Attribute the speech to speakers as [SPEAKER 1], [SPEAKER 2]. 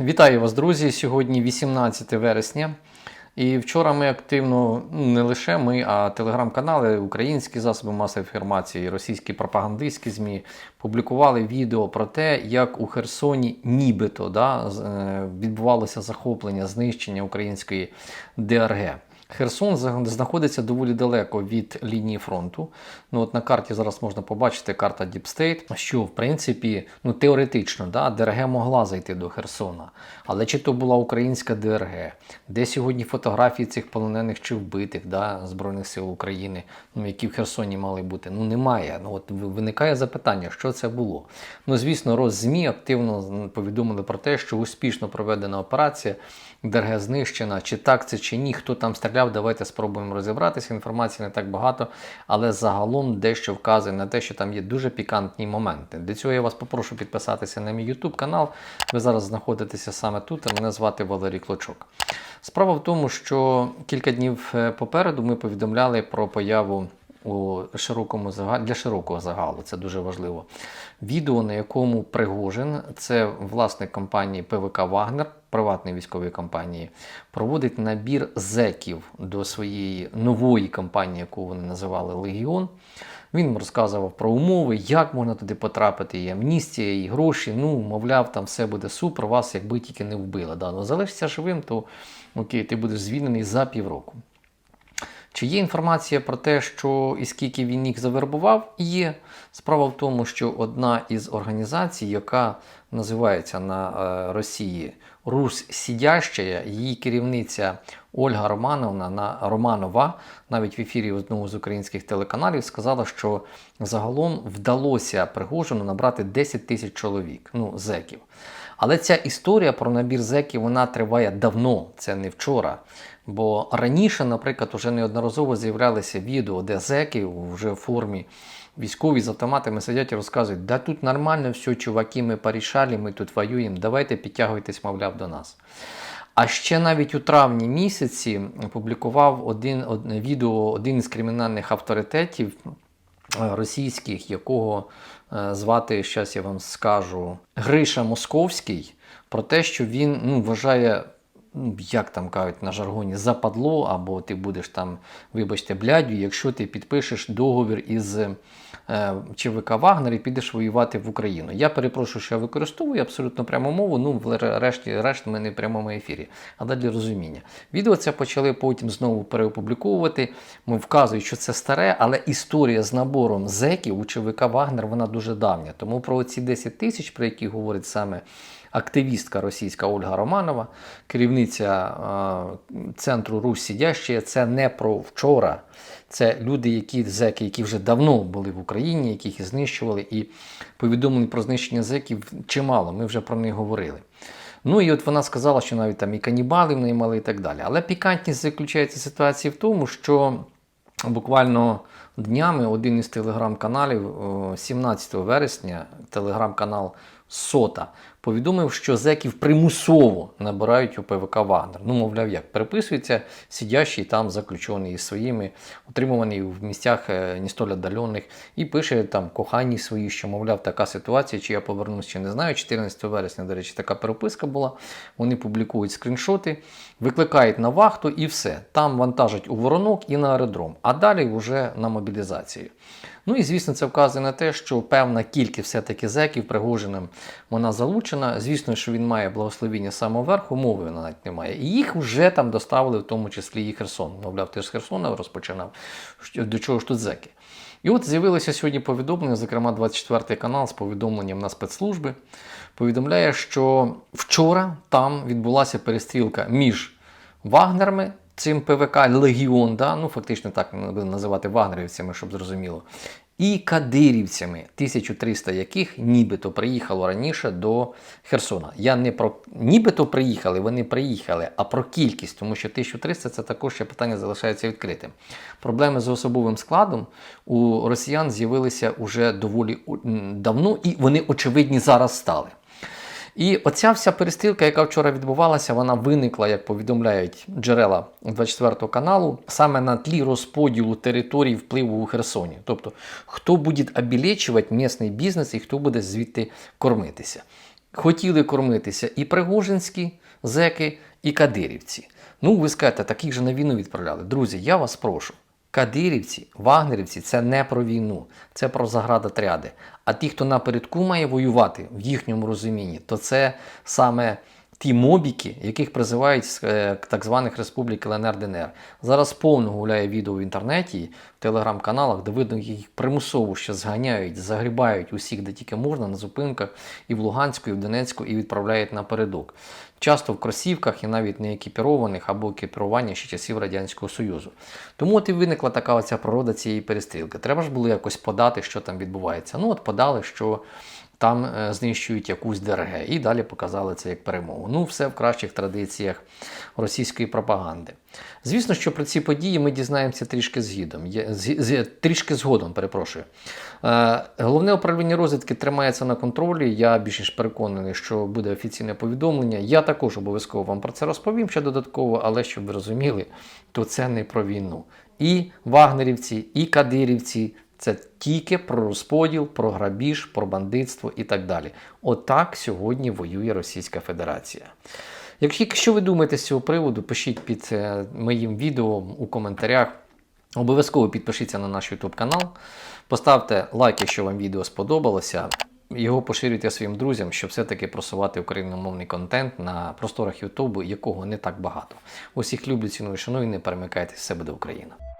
[SPEAKER 1] Вітаю вас, друзі! Сьогодні 18 вересня. І вчора ми активно, ну не лише ми, а телеграм-канали, українські засоби масової інформації, російські пропагандистські ЗМІ публікували відео про те, як у Херсоні нібито да, е, відбувалося захоплення, знищення української ДРГ. Херсон знаходиться доволі далеко від лінії фронту. Ну, от на карті зараз можна побачити карта State, що в принципі, ну теоретично, да, ДРГ могла зайти до Херсона. Але чи то була українська ДРГ, де сьогодні фотографії цих полонених чи вбитих да, Збройних сил України, ну, які в Херсоні мали бути? Ну немає. Ну от виникає запитання, що це було. Ну звісно, Роззмі активно повідомили про те, що успішно проведена операція. ДРГ знищена, чи так це чи ні, хто там стріляв, давайте спробуємо розібратися. Інформації не так багато, але загалом дещо вказує на те, що там є дуже пікантні моменти. Для цього я вас попрошу підписатися на мій YouTube канал. Ви зараз знаходитеся саме тут. Мене звати Валерій Клочок. Справа в тому, що кілька днів е, попереду ми повідомляли про появу у широкому загалі для широкого загалу. Це дуже важливо. Відео, на якому Пригожин, це власник компанії ПВК Вагнер, приватної військової компанії, проводить набір зеків до своєї нової компанії, яку вони називали Легіон. Він розказував про умови, як можна туди потрапити, і амністія, і гроші. Ну, мовляв, там все буде супер, вас якби тільки не вбили. Да, ну, залишишся живим, то окей, ти будеш звільнений за півроку. Чи є інформація про те, що і скільки він їх завербував? Є. Справа в тому, що одна із організацій, яка називається на е, Росії Русь Сідяща, її керівниця Ольга Романовна на Романова, навіть в ефірі одного з українських телеканалів, сказала, що загалом вдалося Пригожину набрати 10 тисяч чоловік, ну, зеків. Але ця історія про набір зеків вона триває давно, це не вчора. Бо раніше, наприклад, вже неодноразово з'являлися відео, де зеки вже в формі військові з автоматами сидять і розказують, да тут нормально все, чуваки, ми порішали, ми тут воюємо, давайте підтягуйтесь, мовляв, до нас. А ще навіть у травні місяці публікував один, одне відео один із кримінальних авторитетів е, російських, якого звати, зараз я вам скажу, Гриша Московський, про те, що він ну, вважає, як там кажуть на жаргоні, западло, або ти будеш там, вибачте, блядю, якщо ти підпишеш договір із е, ЧВК Вагнер і підеш воювати в Україну. Я перепрошую, що я використовую абсолютно пряму мову, ну, в решті, решті ми не в прямому ефірі, але для розуміння. Відео це почали потім знову переопубліковувати. Ми вказують, що це старе, але історія з набором зеків у ЧВК Вагнер вона дуже давня. Тому про ці 10 тисяч, про які говорить саме активістка російська Ольга Романова, керівниця е, центру Русь Сідяща, це не про вчора. Це люди, які зеки, які вже давно були в Україні, яких і знищували, і повідомлень про знищення зеків чимало. Ми вже про них говорили. Ну і от вона сказала, що навіть там і канібали в неї мали і так далі. Але пікантність заключається ситуації в тому, що буквально днями один із телеграм-каналів, 17 вересня, телеграм-канал Сота, повідомив, що зеків примусово набирають у ПВК Вагнер. Ну, мовляв, як переписується, сидящий там заключений із своїми, утримуваний в місцях е, не столь віддалених, і пише там коханні свої, що, мовляв, така ситуація, чи я повернусь, чи не знаю. 14 вересня, до речі, така переписка була. Вони публікують скріншоти, викликають на вахту і все. Там вантажать у воронок і на аеродром, а далі вже на мобілізацію. Ну і звісно, це вказує на те, що певна кількість все-таки зеків Пригожиним вона залучена. Звісно, що він має благословіння самого верху, мови вона навіть немає. І їх вже там доставили, в тому числі і Херсон. Мовляв, ти ж з Херсона розпочинав. До чого ж тут зеки? І от з'явилося сьогодні повідомлення, зокрема 24 канал з повідомленням на спецслужби. Повідомляє, що вчора там відбулася перестрілка між Вагнерами, цим ПВК Легіон, да? ну фактично так будемо називати вагнерівцями, щоб зрозуміло, і кадирівцями, 1300 яких нібито приїхало раніше до Херсона. Я не про нібито приїхали, вони приїхали, а про кількість, тому що 1300 це також ще питання залишається відкритим. Проблеми з особовим складом у росіян з'явилися уже доволі давно, і вони очевидні зараз стали. І оця вся перестрілка, яка вчора відбувалася, вона виникла, як повідомляють джерела 24 каналу, саме на тлі розподілу територій впливу у Херсоні. Тобто, хто буде обілечувати місний бізнес і хто буде звідти кормитися. хотіли кормитися і пригожинські зеки, і кадирівці. Ну, ви скажете, таких же на війну відправляли. Друзі, я вас прошу. Кадирівці, вагнерівці це не про війну, це про заградотряди. А ті, хто напередку має воювати в їхньому розумінні, то це саме ті мобіки, яких призивають з е, так званих республік ЛНР ДНР. Зараз повно гуляє відео в інтернеті, в телеграм-каналах, де видно, їх примусово ще зганяють, загрібають усіх, де тільки можна, на зупинках і в Луганську, і в Донецьку, і відправляють напередок. Часто в кросівках і навіть не екіпірованих або екіпірування ще часів Радянського Союзу. Тому от і виникла така оця природа цієї перестрілки. Треба ж було якось подати, що там відбувається. Ну от подали, що там е, знищують якусь ДРГ. І далі показали це як перемогу. Ну, все в кращих традиціях російської пропаганди. Звісно, що про ці події ми дізнаємося трішки згідом. Трішки згодом, перепрошую. Е, Головне управління розвідки тримається на контролі. Я більш ніж переконаний, що буде офіційне повідомлення. Я також обов'язково вам про це розповім ще додатково, але щоб ви розуміли, то це не про війну. І вагнерівці, і кадирівці це тільки про розподіл, про грабіж, про бандитство і так далі. Отак сьогодні воює Російська Федерація. Якщо ви думаєте з цього приводу, пишіть під е, моїм відео у коментарях. Обов'язково підпишіться на наш YouTube канал, поставте лайк, якщо вам відео сподобалося. Його поширюйте своїм друзям, щоб все-таки просувати україномовний контент на просторах Ютубу, якого не так багато. Усіх люблю, ціную, шаную, не перемикайтесь, все буде Україна.